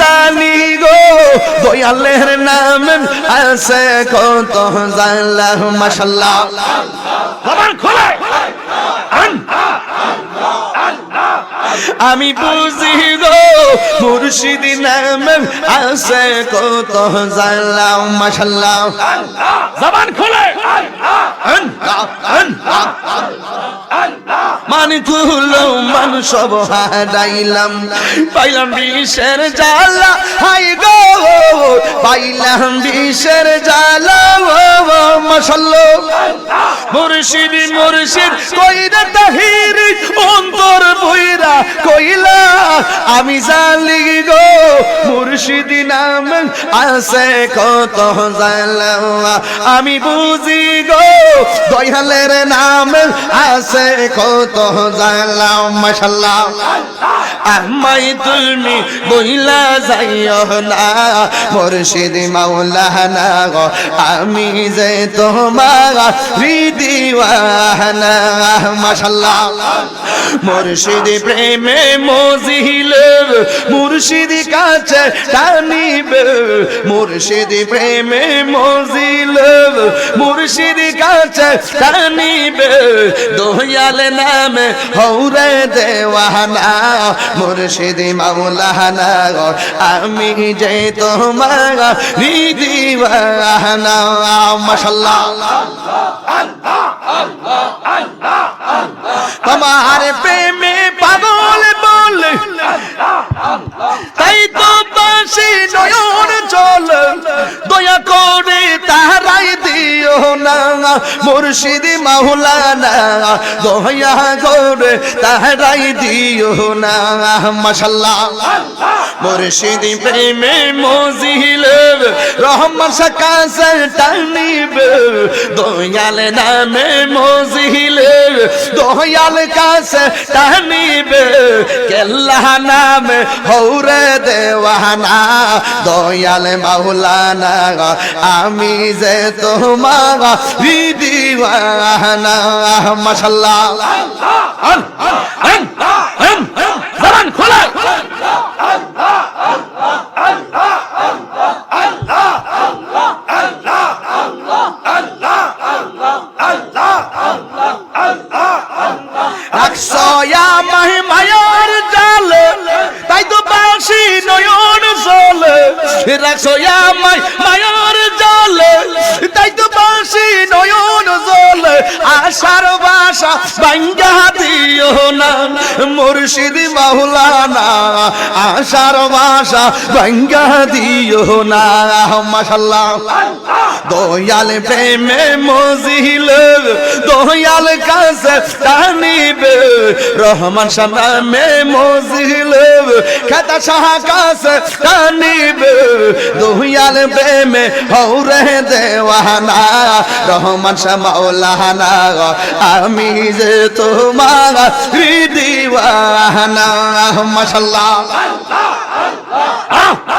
জানি গো দয়ালের নাম আছে কত জানলা মাশাল্লাহ। জবান খোলে। আমি বুঝি গো মুর্শিদি নাম আছে কত জানলাম মাশাল্লাহ। জবান খোলে। মান তুলো মান সব হারাইলাম। পাইলাম বিষের জালা হাই গো, পাইলাম বিষের জালা মশাল মুর্শিদি, মুর্শিদ, কইরা তাহির আমি জানি গো, মুর্শিদি নাম আছে কত জানলাম আমি বুঝি গো, দয়ালের নাম আছে কত জানলাম মাশাল্লাহ। আমাই তুমি বইলা যাইও না, মুর্শিদ মাওলানা গো, আমি যে তোমার দিওয়ানা মাশাল্লাহ। মুর্শিদ প্রেমে মজিল মুর্শিদ কাছে টানিব, মুর্শিদ প্রেমে মজিল, মুর্শিদ কাছে টানিব। দয়াল নামে হৌরে দেওয়ানা, মুর্শিদ মাওলানা আমি যে তোমার দিওয়ানা মাশাল্লাহ। তোমার প্রেমে মুর্শিদ মাওলানা, দয়া করে তাহারাই দিও না। মাশাল্লাহ। মুর্শিদি প্রেমে মজিল, রহমান সাকাশে টানিব, দয়াল নামে মজিল দয়াল কাছে টানিবে কেল্লা নামে হৌরে দেওয়ানা। দয়াল মাওলানা আমি যে তোমার দিদিওয়ানা মাশাল্লাহ জবান খোলে রাখছো আমায় মায়ার জাল তাই তো বাসি নয়ন জল রাখছো আমায় মায়ার জাল। তাই তো বাসি নয়ন জল, আশার বাসা বাঙ্গা দিও না। মুর্শিদ মাওলানা, আশার বাসা বাঙ্গা দিও না। মাশাল্লাহ। দয়াল প্রেমে মজিল, দয়াল কাছে টানিব। রহমান সামনে মজিল, খেতা শাহ কাছে টানিব। দয়াল প্রেমে হৌরে দেওয়ানা, রহমান শাহ মাওলানা, আমি যে তোমার দিওয়ানা। মাশাল্লাহ। জবান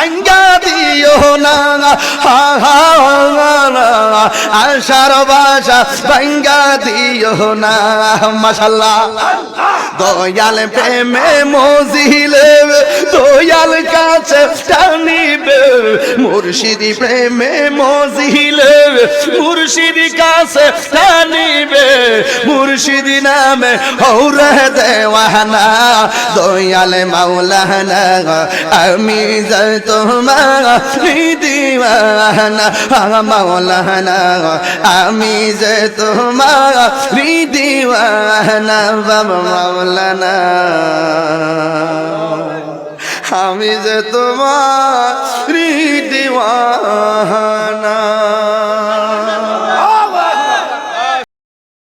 ভাঙ্গা দিও না। আশার বাসা ভাঙ্গা দিও না, মাশাল্লাহ দয়াল প্রেমে মজিল, দয়াল কাছে টানিবে, মুর্শিদি প্রেমে মজিল, মুর্শিদি কাছে টানিবে, মুর্শিদি নামে হৌরে দেওয়ানা, দয়াল মাওলানা, আমি যাই তোমার দিওয়ানা মাওলানা আমি যে তোমার দিওয়ানা বাবা মাওলানা। আমি যে তোমার দিওয়ানা।